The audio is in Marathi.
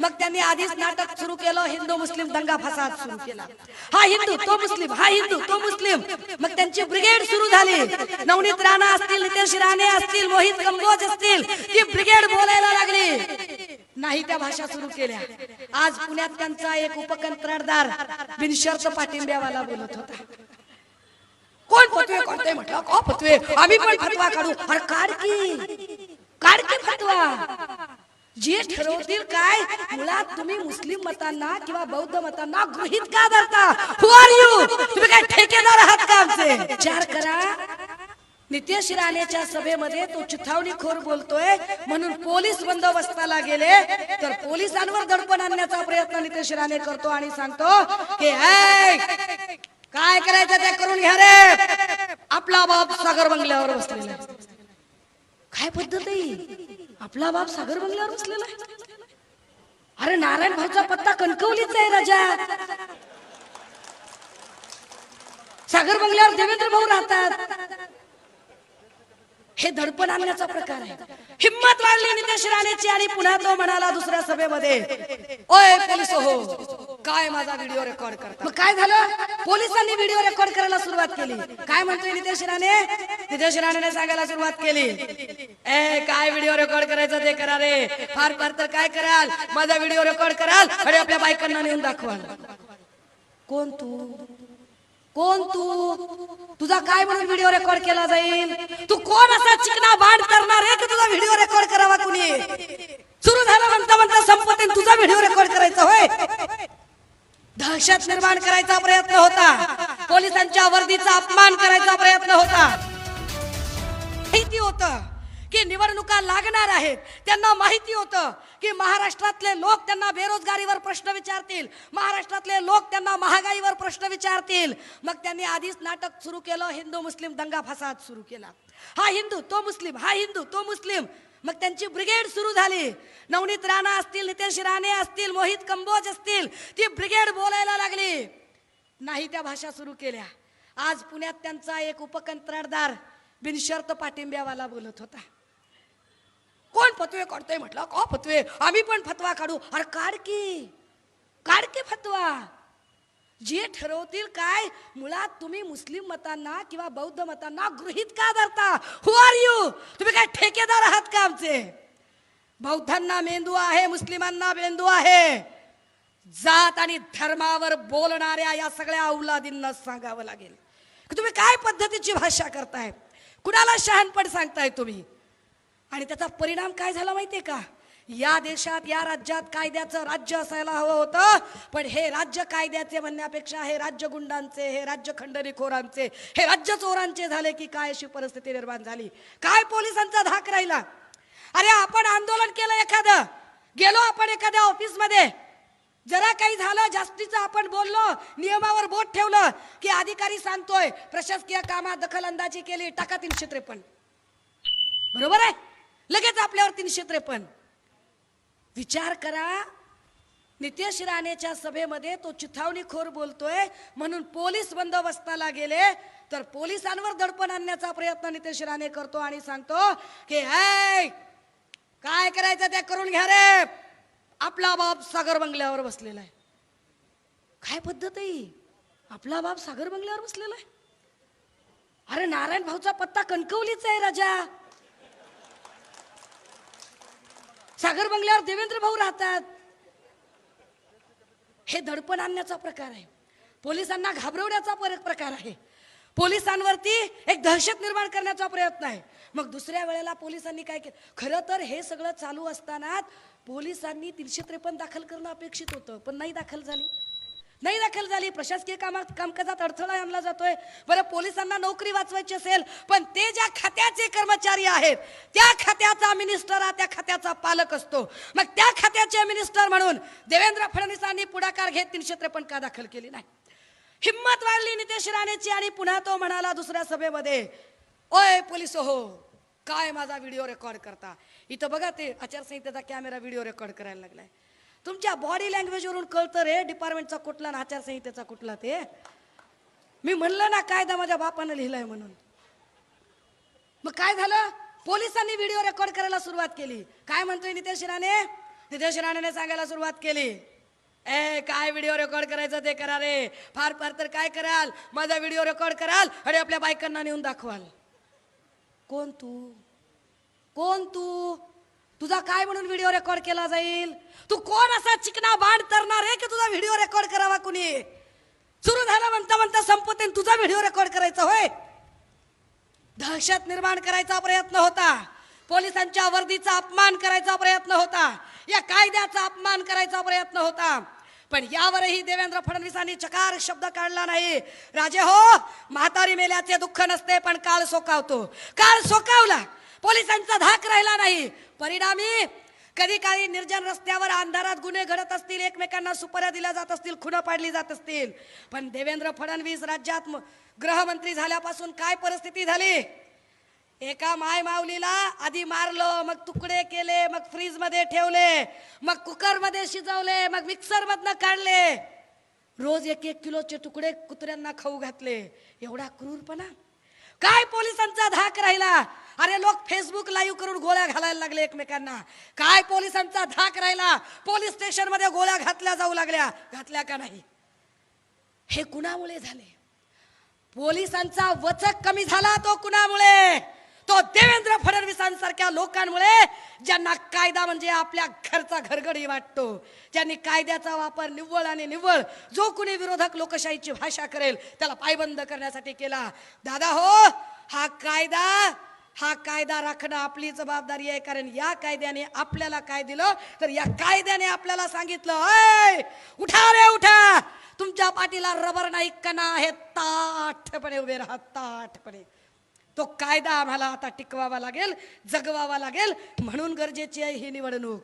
मग त्यांनी आधीच नाटक सुरू केलं हिंदू मुस्लिम दंगा फसाद सुरू केला. हा हिंदू तो मुस्लिम हा हिंदू तो मुस्लिम. मग त्यांची ब्रिगेड सुरू झाली. नवनीत राणा असतील नितेश राणे असतील मोहित कंबोज असतील ती ब्रिगेड बोलायला लागली. नाही त्या भाषा सुरू केल्या. आज पुण्यात त्यांचा एक उपकंत्राटदार बिनशर्त पाठिंब्यावाला बोलत होता. कोण फतवे कोणते म्हटलं? का फतवे आम्ही पण फतवा काढू. अरे काढ की. जी ठरवतील काय? मुळात तुम्ही मुस्लिम मतांना किंवा बौद्ध मतांना गृहित का धरता? हु आर यू तुम्ही काय ठेकेदार आहात का आमचे? विचार करा. नितेश राणेच्या सभेमध्ये तो चिथावणीखोर बोलतोय. म्हणून पोलीस बंदोबस्ताला गेले. तर पोलिसांवर दडपण आणण्याचा प्रयत्न नितेश राणे करतो आणि सांगतो की काय करायचं ते करून घ्या रे. आपला बाप सागर बंगल्यावर बसलेला काय पद्धत आहे आपला बाप सागर बंगल्यावर बसलेला आहे. अरे नारायण भाऊचा पत्ता कणकवलीच आहे राजा. सागर बंगल्यावर देवेंद्र भाऊ राहतात. हे दडपण आणण्याचा प्रकार आहे. हिम्मत वाढली नितेश राणेची आणि पुन्हा तो म्हणाला दुसऱ्या सभेमध्ये ओय पोलीस हो. काय माझा व्हिडिओ रेकॉर्ड करता? काय झालं? पोलिसांनी व्हिडिओ रेकॉर्ड करायला सुरुवात केली. काय म्हणतोय नितेश राणे? नितेश राणेने सांगायला सुरुवात केली. ए काय व्हिडिओ रेकॉर्ड करायचं ते करा रे. फार फार तर काय कराल? माझा व्हिडिओ रेकॉर्ड कराल आणि आपल्या बायकांना नेऊन दाखवाल. कोण तू? कोण तू? तुझा काय म्हणून व्हिडिओ रेकॉर्ड केला जाईल? तू कोण असा चिकना बांध करणार आहे की तुझा व्हिडिओ रेकॉर्ड करावा कुणी? सुरू झालं म्हणता म्हणता संपत आणि तुझा व्हिडिओ रेकॉर्ड करायचा होय दहशत निर्माण करायचा प्रयत्न होता. पोलिसांच्या वर्दीचा अपमान करायचा प्रयत्न होता. माहिती होतं की निवडणुका लागणार आहेत. त्यांना माहिती होतं की महाराष्ट्रातले लोक त्यांना बेरोजगारीवर प्रश्न विचारतील. महाराष्ट्रातले लोक त्यांना महागाईवर प्रश्न विचारतील. मग त्यांनी आधीच नाटक सुरू केलं. हिंदू मुस्लिम दंगा फसाद सुरू केला. हा हिंदू तो मुस्लिम हा हिंदू तो मुस्लिम. मग त्यांची ब्रिगेड सुरू झाली. नवनीत राणा असतील नितेश राणे असतील मोहित कंबोज असतील ती ब्रिगेड बोलायला लागली. नाही त्या भाषा सुरू केल्या. आज पुण्यात त्यांचा एक उपकंत्राटदार बिनशर्त पाठिंब्यावाला बोलत होता. कोण फतवे काढतोय म्हटलं? का फतवे? आम्ही पण फतवा काढू. अरे काढ की काढ की फतवा. जे ठरवतील काय? मुळात तुम्ही मुस्लिम मतांना किंवा बौद्ध मतांना गृहित का धरता? हु आर यू तुम्ही काय ठेकेदार आहात का आमचे? बौद्धांना मेंदू आहे मुस्लिमांना मेंदू आहे. जात आणि धर्मावर बोलणाऱ्या या सगळ्या औलादींना सांगावं लागेल. की तुम्ही काय पद्धतीची भाषा करताय? कुणाला शहाणपण सांगताय तुम्ही? आणि त्याचा परिणाम काय झाला माहितीये का? या देशात या राज्यात कायद्याचं राज्य असायला हवं होतं. पण हे राज्य कायद्याचे म्हणण्यापेक्षा हे राज्य गुंडांचे हे राज्य खंडणीखोरांचे हे राज्य चोरांचे झाले की काय अशी परिस्थिती निर्माण झाली. काय पोलिसांचा धाक राहिला? अरे आपण आंदोलन केलं एखादं. गेलो आपण एखाद्या ऑफिसमध्ये. जरा काही झालं जास्तीचं आपण बोललो नियमावर बोट ठेवलं की अधिकारी सांगतोय प्रशासकीय कामात दखल अंदाजी केली टाका तीनशे त्रेपन्न. बरोबर आहे? लगेच आपल्यावर तीनशे त्रेपन्न. विचार करा. नितेश राणेच्या सभेमध्ये तो चिथावणीखोर बोलतोय. म्हणून पोलीस बंदोबस्ताला गेले. तर पोलिसांवर दडपण आणण्याचा प्रयत्न नितेश राणे करतो आणि सांगतो की हाय काय करायचं ते करून घ्या रे. आपला बाप सागर बंगल्यावर बसलेला आहे. काय पद्धत आहे आपला बाप सागर बंगल्यावर बसलेला आहे? अरे नारायण भाऊचा पत्ता कणकवलीच आहे राजा. सागर बंगल्यावर देवेंद्र भाऊ राहतात. हे दडपण आणण्याचा प्रकार आहे. पोलिसांना घाबरवण्याचा पर- प्रकार आहे. पोलिसांवरती एक दहशत निर्माण करण्याचा प्रयत्न आहे. मग दुसऱ्या वेळेला पोलिसांनी काय केलं? खरं तर हे सगळं चालू असताना पोलिसांनी तीनशे त्रेपन्न दाखल करणं अपेक्षित होतं पण नाही दाखल झाली. नाही दाखल झाली. प्रशासकीय कामात कामकाजात अडथळा आणला जातोय. बरं पोलिसांना नोकरी वाचवायची असेल पण ते ज्या खात्याचे कर्मचारी आहेत त्या खात्याचा मिनिस्टर हा त्या खात्याचा पालक असतो. मग त्या खात्याचे मिनिस्टर म्हणून देवेंद्र फडणवीसांनी पुढाकार घेत तीनशे त्रेपन्न का दाखल केली नाही? हिंमत वाढली नितेश राणेची आणि पुन्हा तो म्हणाला दुसऱ्या सभेमध्ये ओय पोलीस हो काय माझा व्हिडिओ रेकॉर्ड करता? इथं बघा ते आचारसंहितेचा कॅमेरा व्हिडिओ रेकॉर्ड करायला लागलाय. तुमच्या बॉडी लँग्वेजवरून कळतं रे डिपार्टमेंटचा कुठला ना आचारसंहितेचा कुठला ते. मी म्हणलं ना कायदा माझ्या बापानं लिहिलाय म्हणून. मग काय झालं? पोलिसांनी व्हिडिओ रेकॉर्ड करायला सुरुवात केली. काय म्हणतोय नितेश राणे? नितेश राणेने सांगायला सुरुवात केली. ए काय व्हिडिओ रेकॉर्ड करायचं ते करा रे. फार फार तर काय कराल? माझा व्हिडिओ रेकॉर्ड कराल आणि आपल्या बायकांना नेऊन दाखवाल. कोण तू? कोण तू? तुझा काय म्हणून व्हिडिओ रेकॉर्ड केला जाईल? तू कोण असा चिकना बाण तरणार आहे की तुझा व्हिडिओ रेकॉर्ड करावा कुणी? सुरू झालं म्हणता म्हणता संपते तुझा व्हिडिओ रेकॉर्ड करायचा होय? दहशत निर्माण करायचा प्रयत्न होता. पोलिसांच्या वर्दीचा अपमान करायचा प्रयत्न होता. या कायद्याचा अपमान करायचा प्रयत्न होता. पण यावरही देवेंद्र फडणवीसांनी चकार शब्द काढला नाही. राजे हो म्हातारी मेल्याचे दुःख नसते पण काळ सोकावतो. काळ सोकावला. पोलिसांचा धाक राहिला नाही. परिणामी कधी काही निर्जन रस्त्यावर अंधारात गुन्हे घडत असतील एकमेकांना सुपाऱ्या दिल्या जात असतील खुणं पाडली जात असतील. पण देवेंद्र फडणवीस राज्यात गृहमंत्री झाल्यापासून काय परिस्थिती झाली? एका माय माऊलीला आधी मारलं मग तुकडे केले मग फ्रीजमध्ये ठेवले मग कुकरमध्ये शिजवले मग मिक्सर मधनं काढले. रोज एक एक किलोचे तुकडे कुत्र्यांना खाऊ घातले. एवढा क्रूरपणा. काय पोलिसांचा धाक राहिला? अरे लोक फेसबुक लाईव्ह करून गोळ्या घालायला लागले एकमेकांना. काय पोलिसांचा धाक राहिला? पोलीस स्टेशनमध्ये गोळ्या घातल्या जाऊ लागल्या. घातल्या का नाही? हे कुणामुळे झाले? पोलिसांचा वचक कमी झाला तो कुणामुळे? तो देवेंद्र फडणवीसांसारख्या लोकांमुळे ज्यांना कायदा म्हणजे आपल्या घरचा घरगडी वाटतो ज्यांनी कायद्याचा वापर निव्वळ आणि निव्वळ जो कुणी विरोधक लोकशाहीची भाषा करेल त्याला पायबंद करण्यासाठी केला. दादा हो हा कायदा हा कायदा राखणं आपली जबाबदारी आहे कारण या कायद्याने आपल्याला काय दिलं? तर या कायद्याने आपल्याला सांगितलं "ऐ, उठा रे उठा! तुमच्या पाठीला रबर नाही कणा आहे ताठपणे उभे राहा ताठपणे. तो कायदा आम्हाला आता टिकवावा लागेल जगवावा लागेल. म्हणून गरजेची आहे ही निवडणूक.